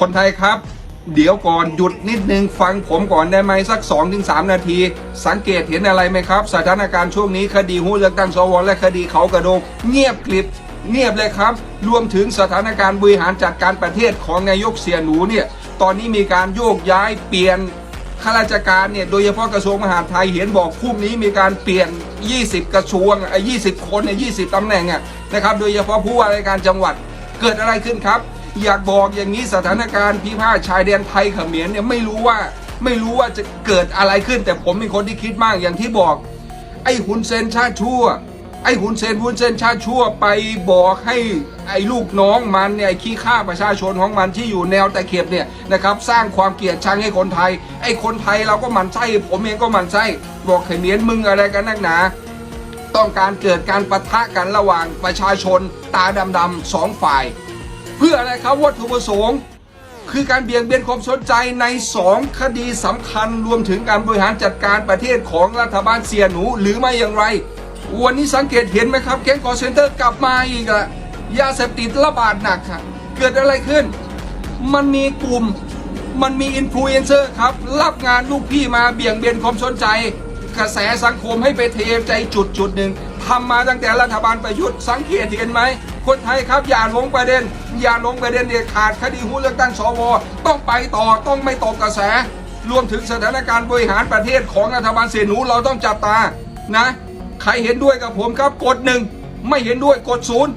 คนไทยครับ เดี๋ยวก่อนหยุดนิดนึงฟังผมก่อนได้ไหมสัก 2-3 นาที สังเกตเห็นอะไรไหมครับ สถานการณ์ช่วงนี้คดีหูเลือกตั้งสวและคดีเขากระโดงเงียบกริบเงียบเลยครับ รวมถึงสถานการณ์บริหารจัดการประเทศของนายกเสียหนูเนี่ย ตอนนี้มีการโยกย้ายเปลี่ยนข้าราชการเนี่ย โดยเฉพาะกระทรวงมหาดไทยเห็นบอกพรุ่งนี้มีการเปลี่ยน 20 กระทรวงไอ้20 คนเนี่ย20ตำแหน่งอะนะครับ โดยเฉพาะผู้ว่าราชการจังหวัด เกิดอะไรขึ้นครับ อยากบอกอย่างนี้สถานการณ์พิพาทชายแดนไทยเขมรเนี่ยไม่รู้ว่าไม่รู้ว่าจะเกิดอะไรขึ้น แต่ผมเป็นคนที่คิดมากอย่างที่บอก ไอ้หุนเซนชาติชั่ว ไอ้หุนเซนหุนเซนชาติชั่วไปบอกให้ไอ้ลูกน้องมันเนี่ยขี้ข้าประชาชนของมันที่อยู่แนวตะเข็บเนี่ยนะครับสร้างความเกลียดชังให้คนไทย ไอ้คนไทยเราก็มันไส้ผมเองก็มันไส้บอกเขมรมึงอะไรกันนักหนาต้องการเกิดการปะทะกันระหว่างประชาชนตาดำๆสองฝ่าย เพื่ออะไรครับวัตถุประสงค์ คือการเบี่ยงเบนความสนใจใน 2 คดีสำคัญรวมถึงการบริหารจัดการประเทศของรัฐบาลเสียหนูหรือไม่อย่างไร วันนี้สังเกตเห็นไหมครับแก๊งคอเซนเตอร์กลับมาอีกละยาเสพติดระบาดหนักค่ะเกิดอะไรขึ้น มันมีกลุ่มมันมีอินฟลูเอนเซอร์ครับ รับงานลูกพี่มาเบี่ยงเบนความสนใจ กระแสสังคมให้ไปเทใจจุดจุดหนึ่งทำมาตั้งแต่รัฐบาลประยุทธ์สังเกตเห็นไหม คนไทยครับอย่าหลงประเด็น อย่าหลงประเด็นเด็ดขาดคดีหุ้นเลือกตั้งสวต้องไปต่อต้องไม่ตกกระแส รวมถึงสถานการณ์บริหารประเทศของรัฐบาลเสียหนูเราต้องจับตานะ ใครเห็นด้วยกับผมครับกดหนึ่งไม่เห็นด้วยกดศูนย์